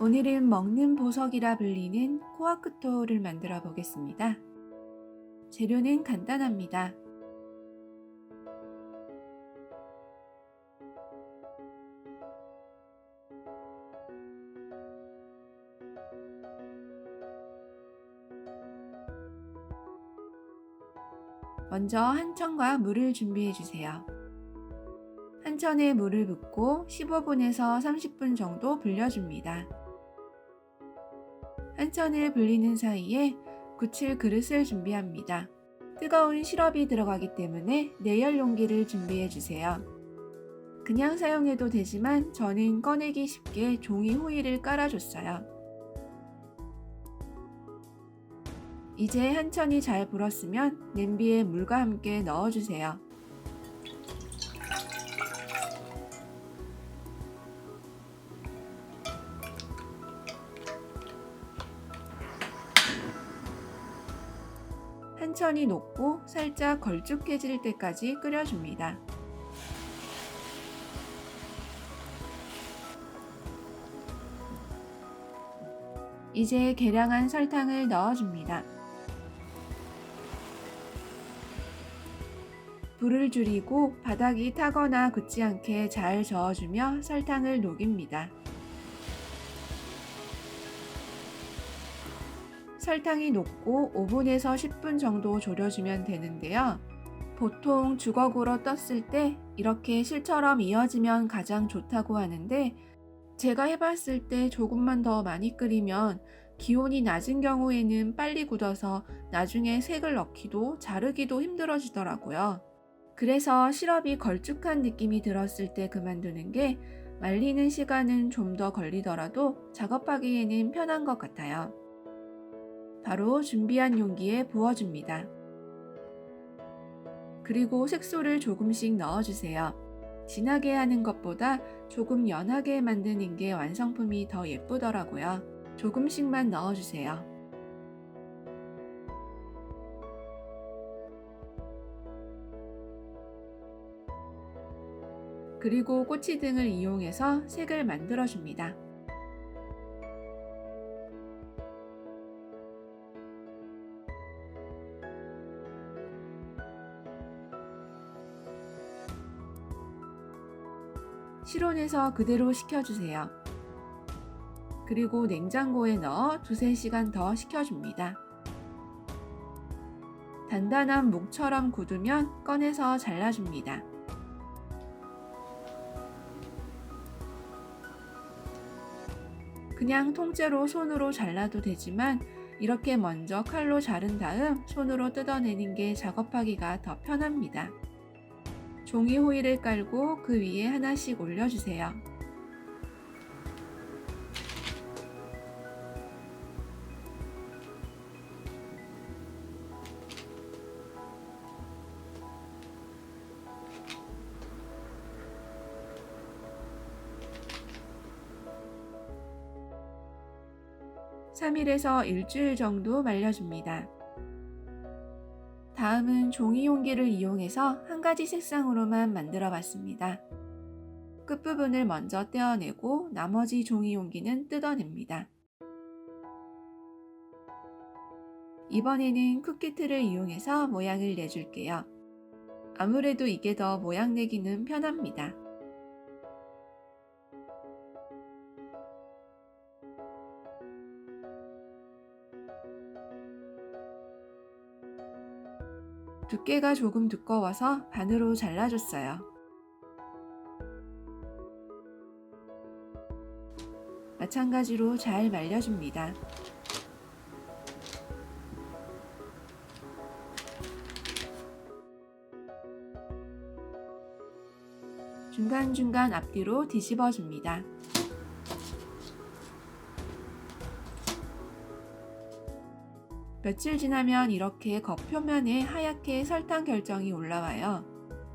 오늘은 먹는 보석이라 불리는 코아크토를 만들어 보겠습니다. 재료는 간단합니다. 먼저 한 천과 물을 준비해 주세요. 한 천에 물을 붓고 15분에서 30분 정도 불려줍니다. 한 천을 불리는 사이에 굳힐 그릇을 준비합니다. 뜨거운 시럽이 들어가기 때문에 내열 용기를 준비해 주세요. 그냥 사용해도 되지만 저는 꺼내기 쉽게 종이 호일을 깔아줬어요. 이제 한천이 잘 불었으면 냄비에 물과 함께 넣어주세요. 한천이 녹고 살짝 걸쭉해질 때까지 끓여줍니다. 이제 계량한 설탕을 넣어줍니다. 불을 줄이고 바닥이 타거나 굳지 않게 잘 저어주며 설탕을 녹입니다. 설탕이 녹고 5분에서 10분 정도 졸여주면 되는데요. 보통 주걱으로 떴을 때 이렇게 실처럼 이어지면 가장 좋다고 하는데 제가 해봤을 때 조금만 더 많이 끓이면 기온이 낮은 경우에는 빨리 굳어서 나중에 색을 넣기도 자르기도 힘들어지더라고요. 그래서 시럽이 걸쭉한 느낌이 들었을 때 그만두는 게 말리는 시간은 좀 더 걸리더라도 작업하기에는 편한 것 같아요. 바로 준비한 용기에 부어줍니다. 그리고 색소를 조금씩 넣어주세요. 진하게 하는 것보다 조금 연하게 만드는 게 완성품이 더 예쁘더라고요. 조금씩만 넣어주세요. 그리고 꼬치 등을 이용해서 색을 만들어 줍니다. 실온에서 그대로 식혀주세요. 그리고 냉장고에 넣어 두세 시간 더 식혀줍니다. 단단한 묵처럼 굳으면 꺼내서 잘라줍니다. 그냥 통째로 손으로 잘라도 되지만 이렇게 먼저 칼로 자른 다음 손으로 뜯어내는 게 작업하기가 더 편합니다. 종이 호일을 깔고 그 위에 하나씩 올려주세요. (3일에서) 일주일 정도 말려줍니다. 다음은 종이 용기를 이용해서 한 가지 색상으로만 만들어 봤습니다. 끝부분을 먼저 떼어내고 나머지 종이 용기는 뜯어냅니다. 이번에는 쿠키틀을 이용해서 모양을 내줄게요. 아무래도 이게 더 모양 내기는 편합니다. 두께가 조금 두꺼워서 반으로 잘라줬어요. 마찬가지로 잘 말려줍니다. 중간중간 앞뒤로 뒤집어 줍니다. 며칠 지나면 이렇게 겉 표면에 하얗게 설탕 결정이 올라와요.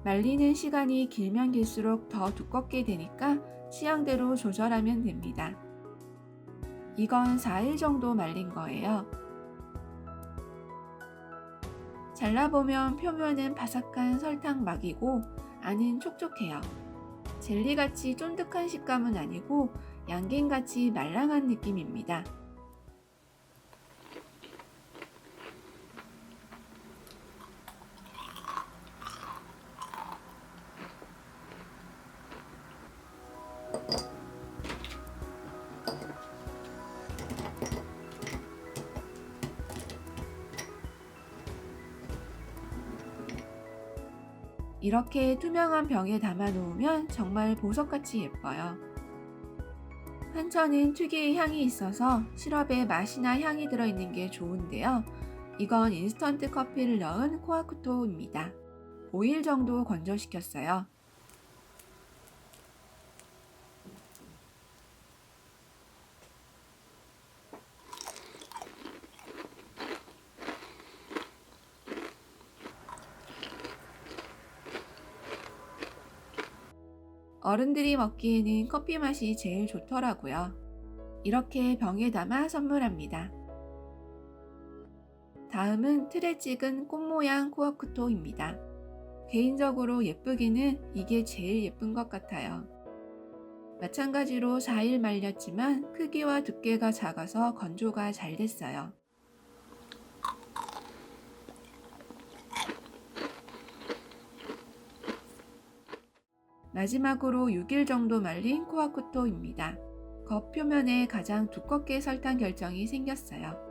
말리는 시간이 길면 길수록 더 두껍게 되니까 취향대로 조절하면 됩니다. 이건 4일 정도 말린 거예요. 잘라보면 표면은 바삭한 설탕막이고 안은 촉촉해요. 젤리같이 쫀득한 식감은 아니고 양갱같이 말랑한 느낌입니다. 이렇게 투명한 병에 담아 놓으면 정말 보석같이 예뻐요. 한천은 특유의 향이 있어서 시럽에 맛이나 향이 들어있는 게 좋은데요. 이건 인스턴트 커피를 넣은 코아쿠토입니다. 5일 정도 건조시켰어요. 어른들이 먹기에는 커피 맛이 제일 좋더라고요. 이렇게 병에 담아 선물합니다. 다음은 틀에 찍은 꽃 모양 코아쿠토입니다. 개인적으로 예쁘기는 이게 제일 예쁜 것 같아요. 마찬가지로 4일 말렸지만 크기와 두께가 작아서 건조가 잘 됐어요. 마지막으로 6일 정도 말린 코아쿠토입니다. 겉 표면에 가장 두껍게 설탕 결정이 생겼어요.